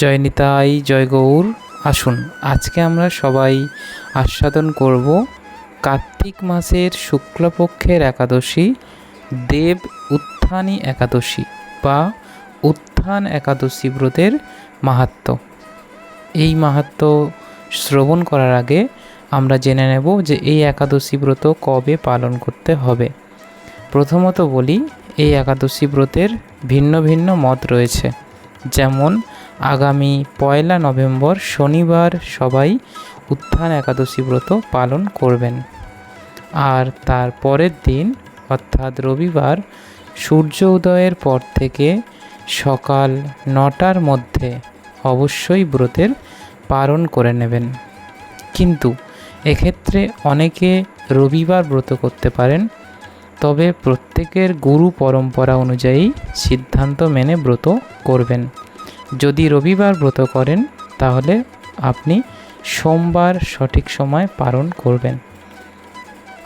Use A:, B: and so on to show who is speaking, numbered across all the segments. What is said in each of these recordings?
A: জয় নিতাই জয় গৌর। আসুন, আজকে আমরা সবাই আস্বাদন করব কার্তিক মাসের শুক্লপক্ষের একাদশী, দেব উত্থানী একাদশী বা উত্থান একাদশী ব্রতের মাহাত্ম্য। এই মাহাত্ম্য শ্রবণ করার আগে আমরা জেনে নেব যে এই একাদশী ব্রত কবে পালন করতে হবে। প্রথমত বলি, এই একাদশী ব্রতের ভিন্ন ভিন্ন মত রয়েছে। যেমন আগামী পয়লা নভেম্বর শনিবার সবাই উত্থান একাদশী ব্রত পালন করবেন। আর তার পরের দিন, অর্থাৎ রবিবার, সূর্য উদয়ের পর থেকে সকাল নটার মধ্যে অবশ্যই ব্রতের পালন করে নেবেন। কিন্তু এক্ষেত্রে অনেকে রবিবার ব্রত করতে পারেন, তবে প্রত্যেকের গুরু পরম্পরা অনুযায়ী সিদ্ধান্ত মেনে ব্রত করবেন। যদি রবিবার ব্রত করেন, তাহলে আপনি সোমবার সঠিক সময় পালন করবেন।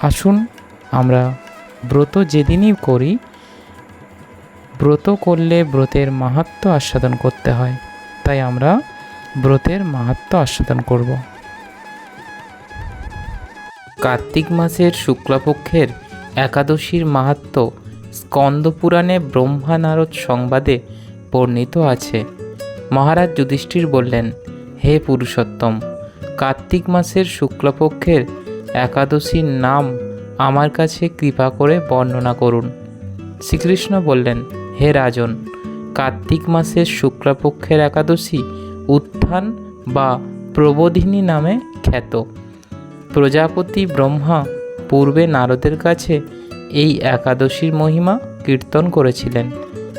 A: আসুন, আমরা ব্রত যেদিনই করি, ব্রত করলে ব্রতের মাহাত্ম্য আস্বাদন করতে হয়। তাই আমরা ব্রতের মাহাত্ম্য আস্বাদন করব। কার্তিক মাসের শুক্লপক্ষের একাদশীর মাহাত্ম্য স্কন্দপুরাণে ব্রহ্মা নারদ সংবাদে বর্ণিত আছে। মহারাজ যুধিষ্ঠির বললেন, হে পুরুষোত্তম, কার্তিক মাসের শুক্লপক্ষের একাদশীর নাম আমার কাছে কৃপা করে বর্ণনা করুন। শ্রীকৃষ্ণ বললেন, হে রাজন, কার্তিক মাসের শুক্লপক্ষের একাদশী উত্থান বা প্রবোধিনী নামে খ্যাত। প্রজাপতি ব্রহ্মা পূর্বে নারদের কাছে এই একাদশীর মহিমা কীর্তন করেছিলেন।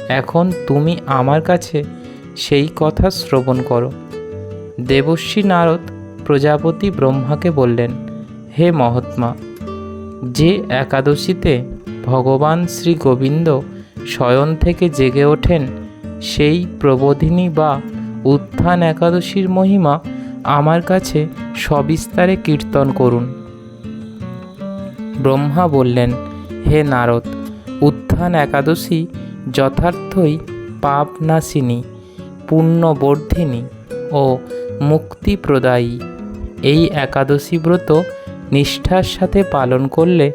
A: এখন তুমি আমার কাছে সেই কথা শ্রবণ করো। দেবশ্রী নারদ প্রজাপতি ব্রহ্মাকে বললেন, হে মহাত্মা, যে একাদশীতে ভগবান শ্রী গোবিন্দ শয়ন থেকে জেগে ওঠেন, সেই প্রবোধিনী বা উত্থান একাদশীর মহিমা আমার কাছে সবিস্তারে কীর্তন করুন। ব্রহ্মা বললেন, হে নারদ, উত্থান একাদশী যথার্থই পাপনাশিনী। পুণ্যবর্ধিনী ও মুক্তিপ্রদায়ী। এই একাদশী ব্রত নিষ্ঠার সাথে পালন করলে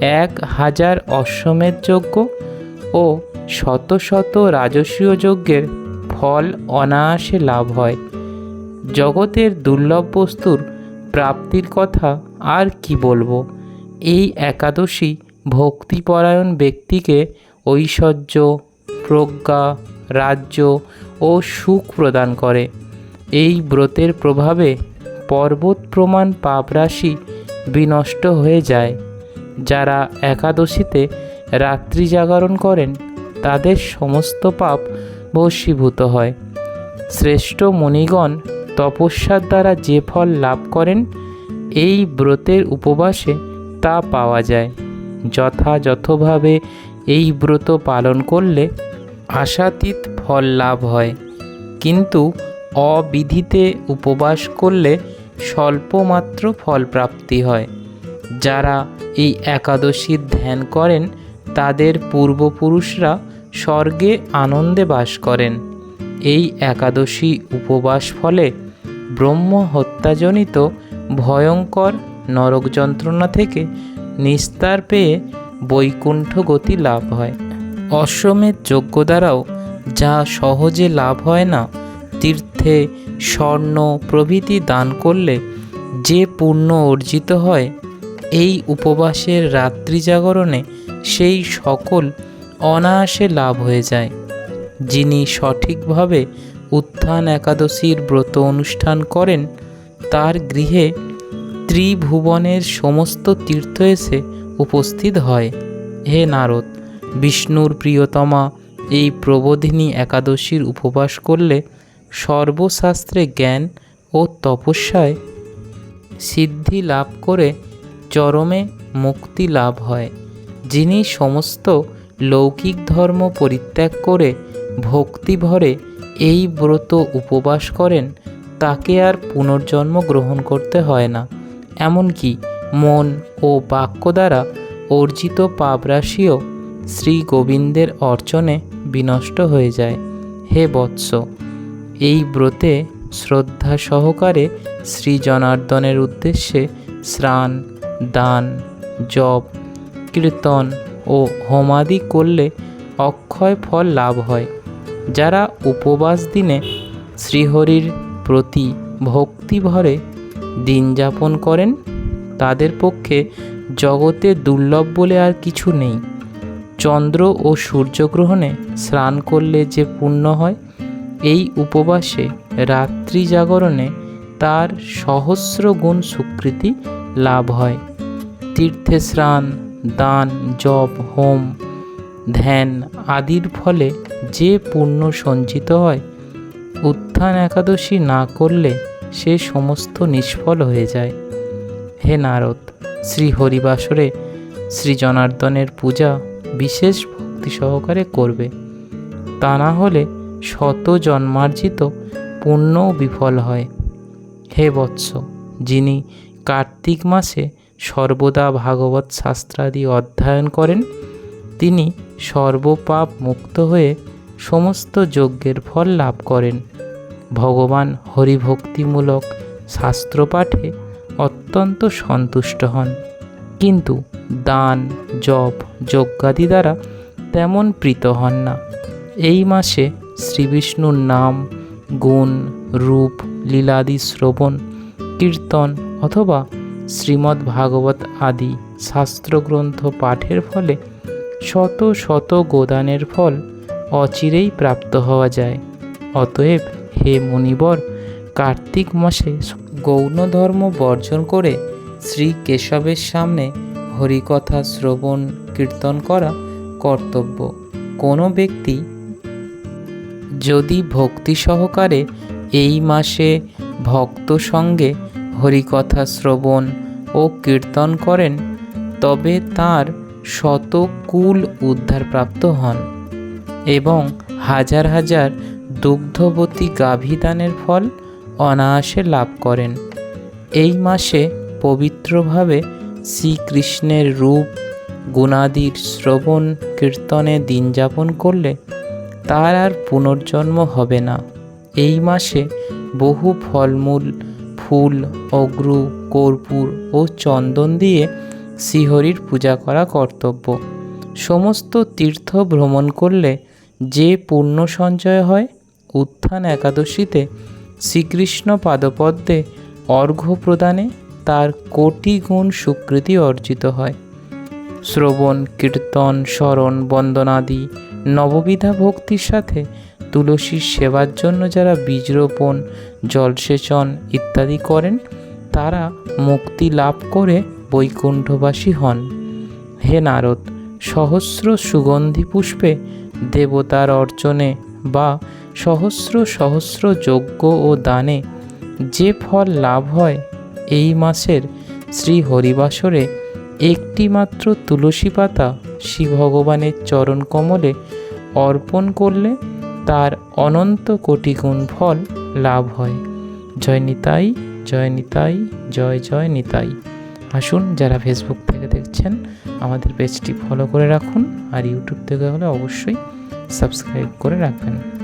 A: এক হাজার অশ্বমেধ যজ্ঞ ও শত শত রাজস্বীয় যজ্ঞের ফল অনায়াসে লাভ হয়। জগতের দুর্লভ বস্তুর প্রাপ্তির কথা আর কি বলব? এই একাদশী ভক্তিপরায়ণ ব্যক্তিকে ঐশ্বর্য, প্রজ্ঞা, রাজ্য ও সুখ প্রদান করে। এই ব্রতের প্রভাবে পর্বত প্রমাণ পাপরাশি বিনষ্ট হয়ে যায়। যারা একাদশীতে রাত্রি জাগরণ করেন, তাদের সমস্ত পাপ ভস্মীভূত হয়। শ্রেষ্ঠ মণিগণ তপস্যার দ্বারা যে ফল লাভ করেন, এই ব্রতের উপবাসে তা পাওয়া যায়। যথাযথভাবে এই ব্রত পালন করলে আশাতীত ফল লাভ হয়। কিন্তু অবিধিতে উপবাস করলে স্বল্পমাত্র ফল প্রাপ্তি হয়। যারা এই একাদশীর ধ্যান করেন, তাদের পূর্বপুরুষরা স্বর্গে আনন্দে বাস করেন। এই একাদশী উপবাস ফলে ব্রহ্ম হত্যাজনিত ভয়ঙ্কর নরক যন্ত্রণা থেকে নিস্তার পেয়ে বৈকুণ্ঠ গতি লাভ হয়। অশ্বমেধ যজ্ঞ দ্বারাও যা সহজে লাভ হয় না, তীর্থে স্বর্ণ প্রভৃতি দান করলে যে পুণ্য অর্জিত হয়, এই উপবাসের রাত্রি জাগরণে সেই সকল অনায়াসে লাভ হয়ে যায়। যিনি সঠিকভাবে উত্থান একাদশীর ব্রত অনুষ্ঠান করেন, তার গৃহে ত্রিভুবনের সমস্ত তীর্থ এসে উপস্থিত হয়। হে নারদ, বিষ্ণুর প্রিয়তমা এই প্রবোধিনী একাদশীর উপবাস করলে সর্বশাস্ত্রে জ্ঞান ও তপস্যায় সিদ্ধি লাভ করে চরমে মুক্তি লাভ হয়। যিনি সমস্ত লৌকিক ধর্ম পরিত্যাগ করে ভক্তি ভরে এই ব্রত উপবাস করেন, তাকে আর পুনর্জন্ম গ্রহণ করতে হয় না। এমনকি মন ও বাক্য দ্বারা অর্জিত পাপরাশিও শ্রী গোবিন্দের অর্চনে বিনষ্ট হয়ে যায়। হে বৎস, এই ব্রতে শ্রদ্ধা সহকারে শ্রী জনার্দনের উদ্দেশ্যে স্নান, দান, জপ, কীর্তন ও হোমাদি করলে অক্ষয় ফল লাভ হয়। যারা উপবাস দিনে শ্রীহরির প্রতি ভক্তি ভরে দিন যাপন করেন, তাদের পক্ষে জগতে দুর্লভ বলে আর কিছু নেই। চন্দ্র ও সূর্যগ্রহণে স্নান করলে যে পুণ্য হয়, এই উপবাসে রাত্রি জাগরণে তার সহস্র গুণ স্বীকৃতি লাভ হয়। তীর্থে স্নান, দান, জপ, হোম, ধ্যান আদির ফলে যে পুণ্য সঞ্চিত হয়, উত্থান একাদশী না করলে সে সমস্ত নিষ্ফল হয়ে যায়। হে নারদ শ্রী হরিবাসরে শ্রী জনার্দনের পূজা বিশেষ ভক্তি সহকারে করবে। তা না হলে শত জন্মার্জিত পুণ্যও বিফল হয়। হে বৎস, যিনি কার্তিক মাসে সর্বদা ভাগবত শাস্ত্রাদি অধ্যয়ন করেন, তিনি সর্বপাপ মুক্ত হয়ে সমস্ত যজ্ঞের ফল লাভ করেন। ভগবান হরিভক্তিমূলক শাস্ত্রপাঠে অত্যন্ত সন্তুষ্ট হন। কিন্তু দান, জপ, যজ্ঞাদি দ্বারা তেমন প্রীত হন না। এই মাসে শ্রীবিষ্ণুর নাম, গুণ, রূপ, লীলাদি শ্রবণ, কীর্তন অথবা শ্রীমদ্ ভাগবত আদি শাস্ত্রগ্রন্থ পাঠের ফলে শত শত গোদানের ফল অচিরেই প্রাপ্ত হওয়া যায়। অতএব হে মুনিবর, কার্তিক মাসে গৌণ ধর্ম বর্জন করে শ্রী কেশবের সামনে হরিকথা শ্রবণ, কীর্তন করা কর্তব্য। কোনো ব্যক্তি যদি ভক্তি সহকারে এই মাসে ভক্ত সঙ্গে হরিকথা শ্রবণ ও কীর্তন করেন, তবে তার শত কুল উদ্ধারপ্রাপ্ত হন এবং হাজার হাজার দুগ্ধবতী গাভীদানের ফল অনায়াসে লাভ করেন। এই মাসে পবিত্রভাবে শ্রীকৃষ্ণের রূপ, গুণাদির শ্রবণ, কীর্তনে দিন যাপন করলে তার আর পুনর্জন্ম হবে না। এই মাসে বহু ফলমূল, ফুল, অগ্রু, কর্পূর ও চন্দন দিয়ে শ্রীহরির পূজা করা কর্তব্য। সমস্ত তীর্থ ভ্রমণ করলে যে পুণ্য সঞ্চয় হয়, উত্থান একাদশীতে শ্রীকৃষ্ণ পাদপদ্মে অর্ঘ্য প্রদানে তার কোটি গুণ স্বীকৃতি অর্জিত হয়। শ্রবণ, কীর্তন, স্মরণ, বন্দনাদি, নববিধা ভক্তির সাথে তুলসীর সেবার জন্য যারা বীজ রোপণ, জলসেচন ইত্যাদি করেন, তারা মুক্তি লাভ করে বৈকুণ্ঠবাসী হন। হে নারদ, সহস্র সুগন্ধি পুষ্পে দেবতার অর্চনে বা সহস্র সহস্র যজ্ঞ ও দানে যে ফল লাভ হয় এই মাসের শ্রী হরিবাসরে একটি মাত্র তুলসী পাতা শ্রী ভগবানের চরণ কমলে অর্পণ করলে তার অনন্ত কোটি গুণ ফল লাভ হয়। জয় নিতাই জয় নিতাই, জয় জয় নিতাই। আসুন যারা ফেসবুক থেকে দেখছেন, আমাদের পেজটি ফলো করে রাখুন আর ইউটিউব থেকে হলে অবশ্যই সাবস্ক্রাইব করে রাখবেন।